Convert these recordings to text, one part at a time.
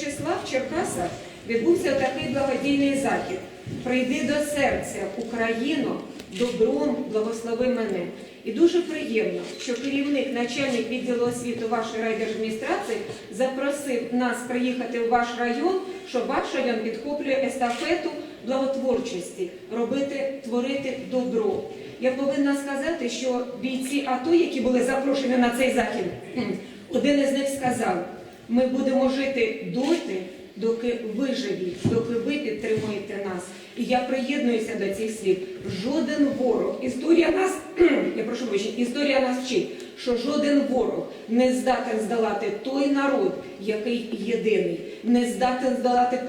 числа в Черкасах відбувся такий благодійний захід. Прийди до серця, Україно, добром благослови мене. І дуже приємно, що керівник, начальник відділу освіти вашої райдержадміністрації запросив нас приїхати в ваш район, щоб ваш район підхоплює естафету благотворчості, робити, творити добро. Я повинна сказати, що бійці АТО, які були запрошені на цей захід, один із них сказав: ми будемо жити доти, доки ви живі, доки ви підтримуєте нас. І я приєднуюся до цих слів. Жоден ворог, історія нас, я прошу вибачення, історія нас вчить, що жоден ворог не здатен здолати той народ, який єдиний, не здатен здолати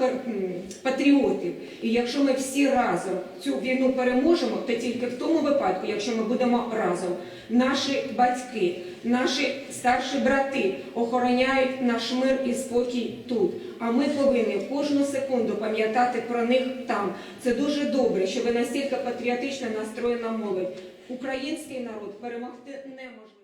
патріотів. І якщо ми всі разом цю війну переможемо, то тільки в тому випадку, якщо ми будемо разом. Наші батьки, наші старші брати охороняють наш мир і спокій тут. А ми повинні кожну секунду пам'ятати про них там. Це дуже добре, що ви настільки патріотично настроєна молодь. Український народ перемогти неможливо. Представтесь,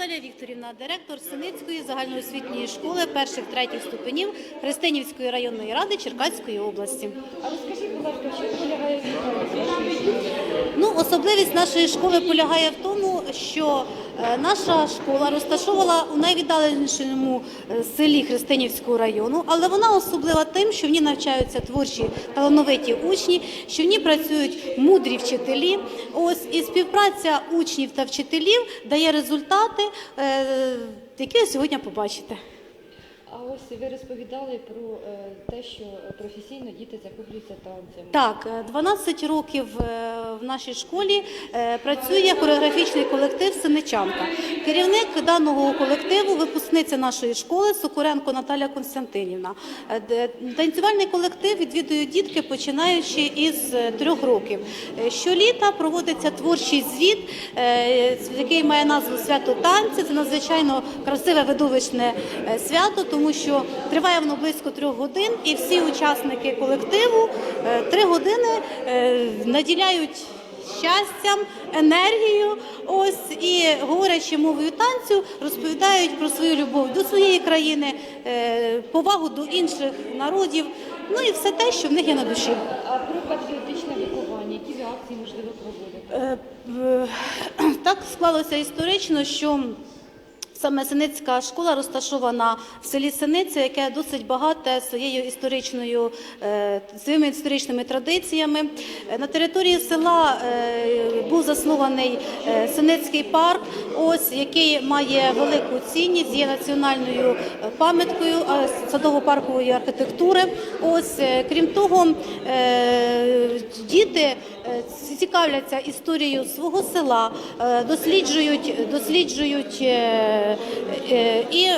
Наталія Вікторівна, директор Синицької загальноосвітньої школи перших третіх ступенів Христинівської районної ради Черкаської області. А розкажіть, будь ласка, що полягає в? Ну, особливість нашої школи полягає в тому, що наша школа розташована у найвіддаленішому е, селі Христинівського району, але вона особлива тим, що в ній навчаються творчі талановиті учні, що в ній працюють мудрі вчителі. Ось і співпраця учнів та вчителів дає результати, е, які ви сьогодні побачите. Ось ви розповідали про е, те, що професійно діти захоплюються танцями. Так, е, 12 років е, в нашій школі е, працює хореографічний колектив Синичанка. Керівник даного колективу, випускниця нашої школи Сокуренко Наталя Константинівна. Е, Танцювальний колектив відвідують дітки, починаючи із е, трьох років. Е, Щоліта проводиться творчий звіт, е, який має назву Свято танці. Це надзвичайно красиве видовищне е, свято, тому що триває воно близько трьох годин, і всі учасники колективу е, три години е, наділяють щастям, енергією. Ось і говорячи мовою танцю, розповідають про свою любов до своєї країни, е, повагу до інших народів. Ну і все те, що в них є на душі. А про патріотичне виховання, які ви акції можливо проводите? Е, Так склалося історично, що саме Синицька школа розташована в селі Синиця, яке досить багате своєю історичною е, своїми історичними традиціями. На території села е, був заснований е, Синицький парк, ось який має велику цінність, є національною пам'яткою садово-паркової архітектури. Ось крім того, діти цікавляться історією свого села, е, досліджують, досліджують е, е, і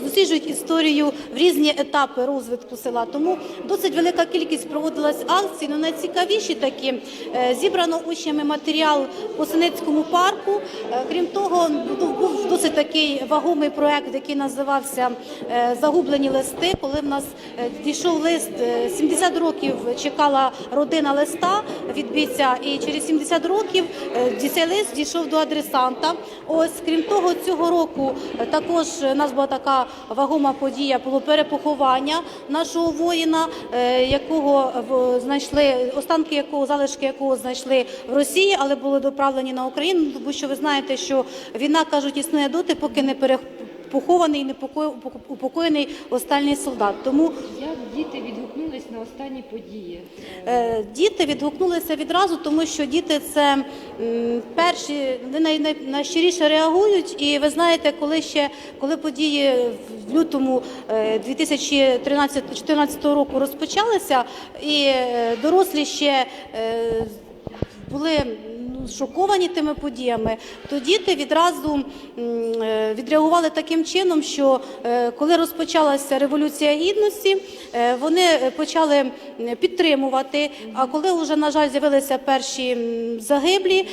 досліджують історію в різні етапи розвитку села. Тому досить велика кількість проводилась акцій. Ну найцікавіші такі е, зібрано учнями матеріал по Синицькому парку. Е, Крім того, був- досить такий вагомий проект, який називався е, Загублені листи. Коли в нас дійшов лист, е, 70 років чекала родина листа від бійця, і через 70 років цей лист дійшов до адресанта. Ось крім того, цього року також у нас була така вагома подія було перепоховання нашого воїна, е, якого знайшли останки якого залишки якого знайшли в Росії, але були доправлені на Україну. Тому що ви знаєте, що війна кажуть існує доти, поки не пере похований непоко- упокоєний останній солдат. Тому Як діти відгукнулись на останні події? Е, Діти відгукнулися відразу, тому що діти це перші, вони най, най, найщиріше реагують. І ви знаєте, коли ще коли події в лютому е, 2013-2014 року розпочалися, і е, дорослі ще е, були шоковані тими подіями, то діти відразу е, відреагували таким чином, що е, коли розпочалася революція гідності, е, вони почали підтримувати. А коли вже на жаль з'явилися перші загиблі,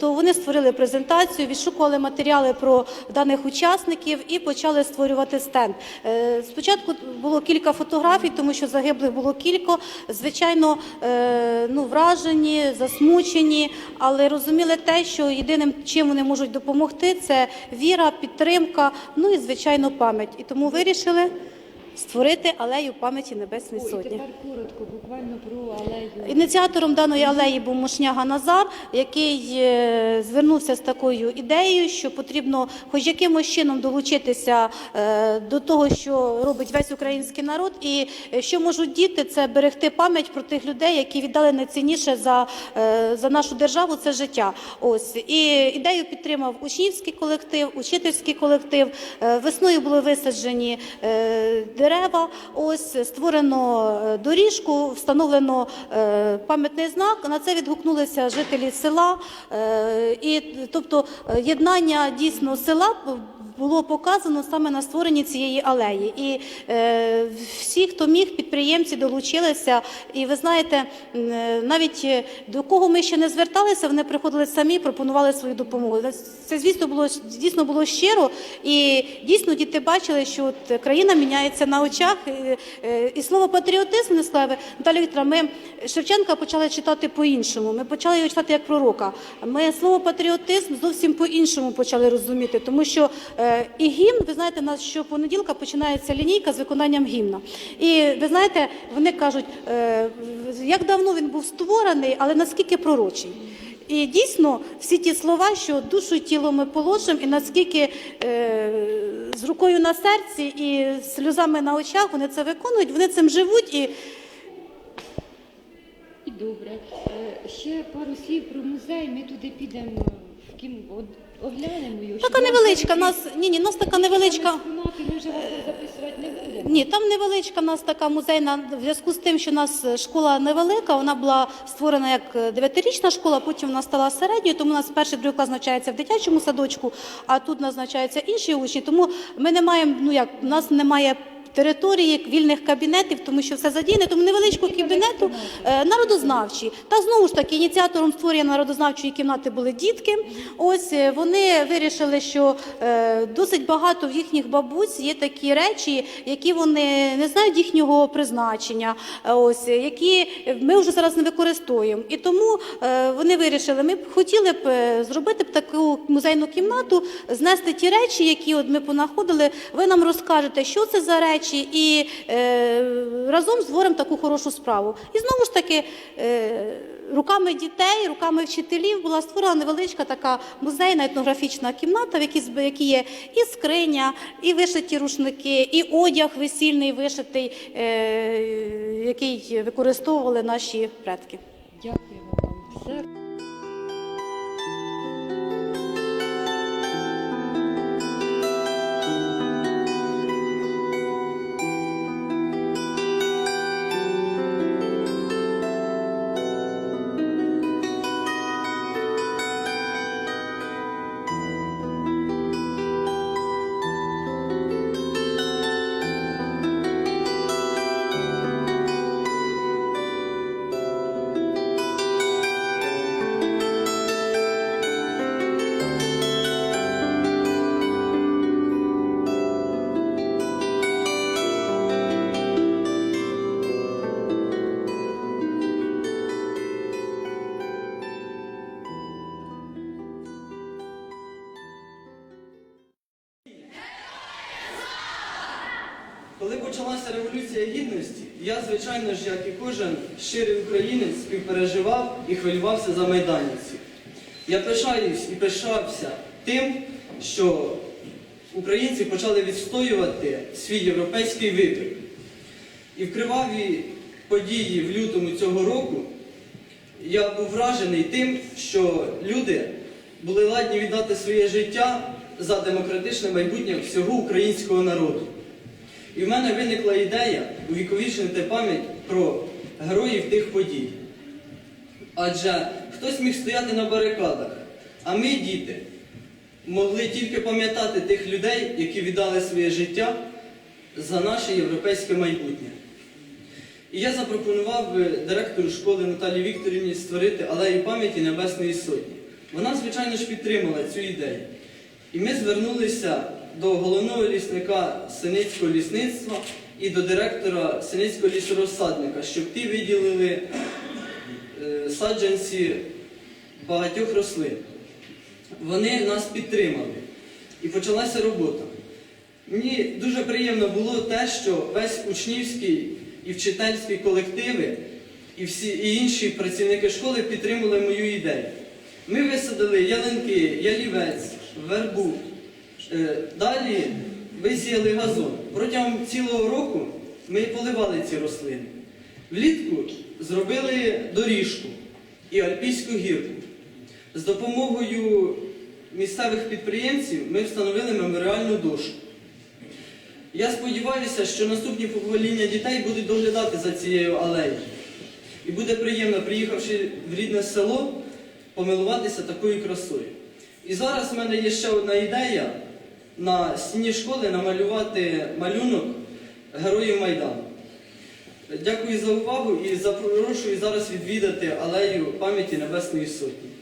то вони створили презентацію, відшукували матеріали про даних учасників і почали створювати стенд. Спочатку було кілька фотографій, тому що загиблих було кілька. Звичайно, ну вражені, засмучені, але розуміли те, що єдиним чим вони можуть допомогти, це віра, підтримка, ну і звичайно пам'ять. І тому вирішили створити алею пам'яті Небесної О, і Сотні. тепер коротко, буквально про алею. Ініціатором даної алеї був Мошняга Назар, який е, звернувся з такою ідеєю, що потрібно хоч якимось чином долучитися е, до того, що робить весь український народ, і е, що можуть діти, це берегти пам'ять про тих людей, які віддали найцінніше за, за нашу державу це життя. Ось і ідею підтримав учнівський колектив, учительський колектив. Весною були висаджені дерева. Ось створено е, доріжку, встановлено е, пам'ятний знак. На це відгукнулися жителі села. Е, І тобто єднання дійсно села було показано саме на створенні цієї алеї. І е, всі, хто міг, підприємці долучилися. І ви знаєте, е, навіть е, до кого ми ще не зверталися, вони приходили самі, пропонували свою допомогу. Це звісно було дійсно було щиро, і дійсно діти бачили, що от країна міняється на очах. І, е, І слово патріотизм не слави Наталя Вікторовна, Ми Шевченка почали читати по-іншому. Ми почали його читати як пророка. Ми слово патріотизм зовсім по-іншому почали розуміти, тому що і гімн, ви знаєте, у нас щопонеділка починається лінійка з виконанням гімна. І ви знаєте, вони кажуть, е, як давно він був створений, але наскільки пророчий. І дійсно всі ті слова, що душу і тіло ми положимо, і наскільки е, з рукою на серці і сльозами на очах вони це виконують, вони цим живуть і добре. Е, Ще пару слів про музей. Ми туди підемо в кін... оглянемо його. така невеличка. Нас ні, ні, нас така невеличка. Ні, там невеличка у нас така музейна в зв'язку з тим, що у нас е, школа невелика. Вона була створена як е, дев'ятирічна школа, потім вона стала середньою. Тому у нас перший другий клас навчається в дитячому садочку, а тут назначаються інші учні. Тому ми не маємо. Ну як у нас немає. Території вільних кабінетів, тому що все задіяне, тому невеличку кабінету е, народознавчі. Та знову ж таки ініціатором створення народознавчої кімнати були дітки. Ось е, вони вирішили, що е, досить багато в їхніх бабусь є такі речі, які вони не знають їхнього призначення, ось які ми вже зараз не використовуємо. І тому вони вирішили, ми б хотіли б зробити б таку музейну кімнату, знести ті речі, які от ми понаходили. Ви нам розкажете, що це за речі, і е, разом створимо таку хорошу справу. І знову ж таки. Е, Руками дітей, руками вчителів була створена невеличка така музейна етнографічна кімната, в якій які є і скриня, і вишиті рушники, і одяг весільний вишитий, е, який використовували наші предки. Дякуємо вам. Я, звичайно ж, як і кожен щирий українець, співпереживав і хвилювався за майданівців. Я пишаюсь і пишався тим, що українці почали відстоювати свій європейський вибір. І в криваві події в лютому цього року я був вражений тим, що люди були ладні віддати своє життя за демократичне майбутнє всього українського народу. І в мене виникла ідея увіковічнити пам'ять про героїв тих подій. Адже хтось міг стояти на барикадах, а ми, діти, могли тільки пам'ятати тих людей, які віддали своє життя за наше європейське майбутнє. І я запропонував директору школи Наталії Вікторівні створити алею пам'яті Небесної Сотні. Вона, звичайно ж, підтримала цю ідею. І ми звернулися до головного лісника Синицького лісництва і до директора Синицького лісорозсадника, щоб ті виділили е, саджанці багатьох рослин. Вони нас підтримали. І почалася робота. Мені дуже приємно було те, що весь учнівський і вчительський колективи і всі і інші працівники школи підтримали мою ідею. Ми висадили ялинки, ялівець, вербу. Е, Далі висіяли газон. Протягом цілого року ми поливали ці рослини. Влітку зробили доріжку і альпійську гірку. З допомогою місцевих підприємців ми встановили меморіальну дошку. Я сподіваюся, що наступні покоління дітей будуть доглядати за цією алеєю. І буде приємно, приїхавши в рідне село, помилуватися такою красою. І зараз в мене є ще одна ідея на стіні школи намалювати малюнок Героїв Майдану. Дякую за увагу і запрошую зараз відвідати алею пам'яті Небесної Сотні.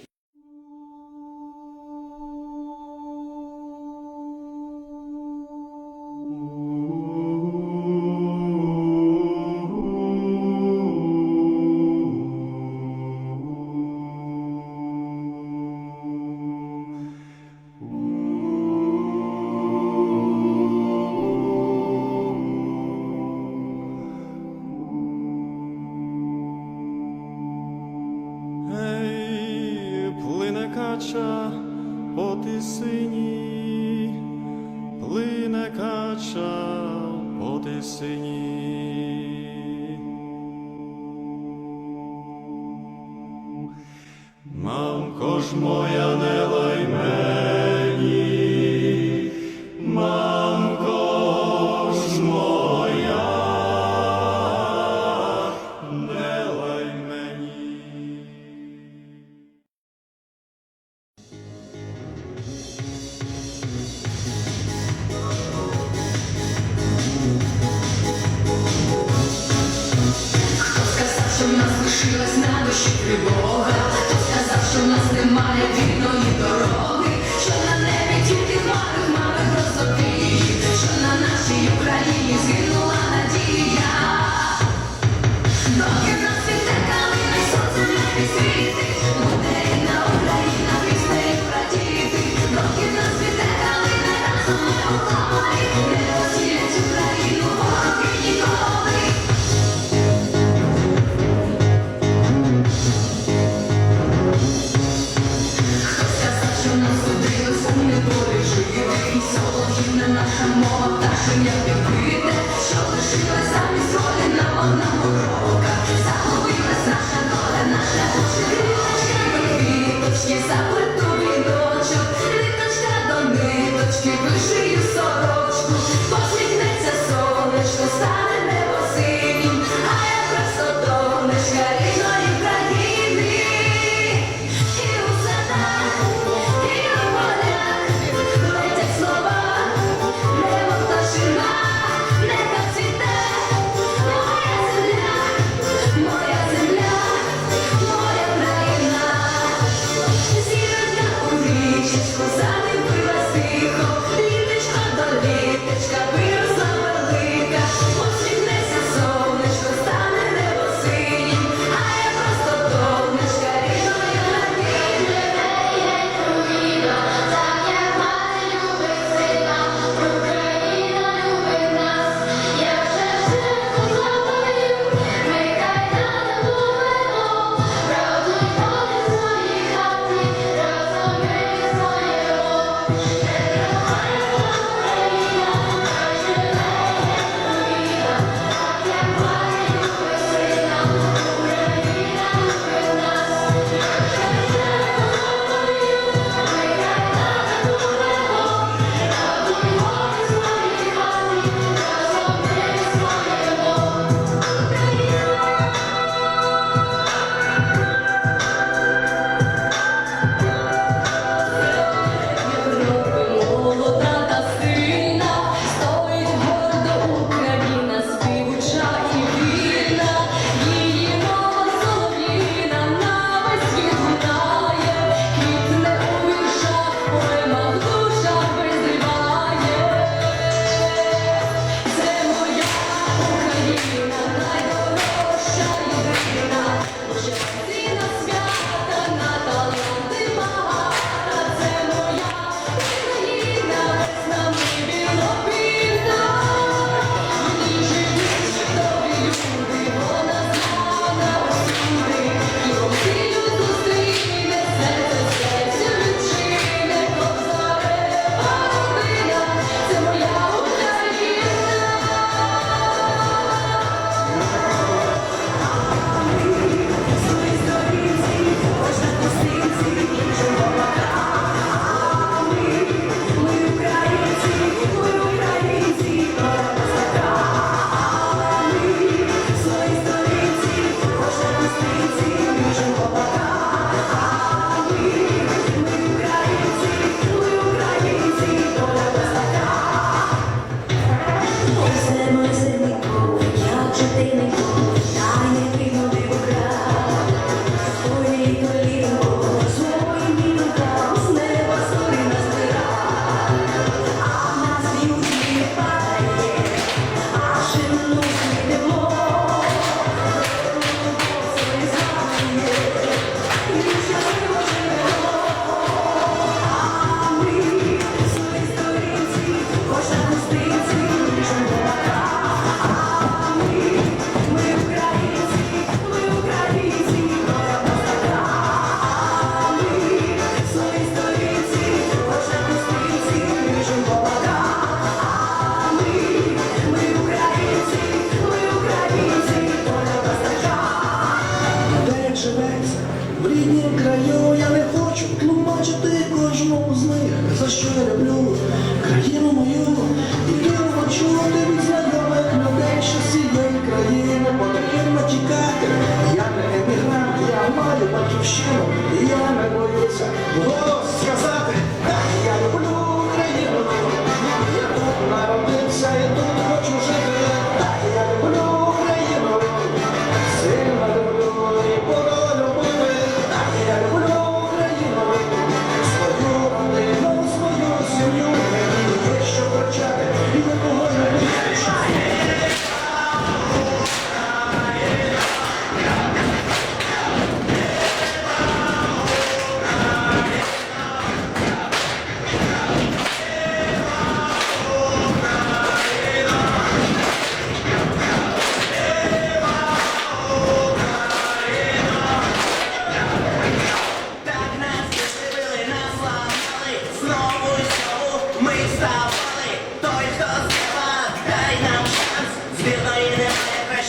На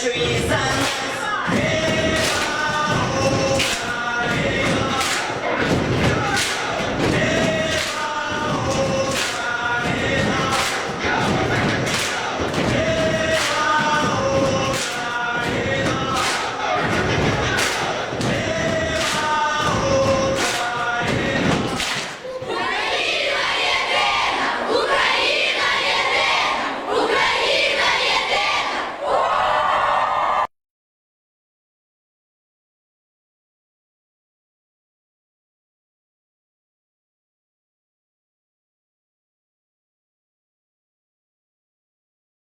trees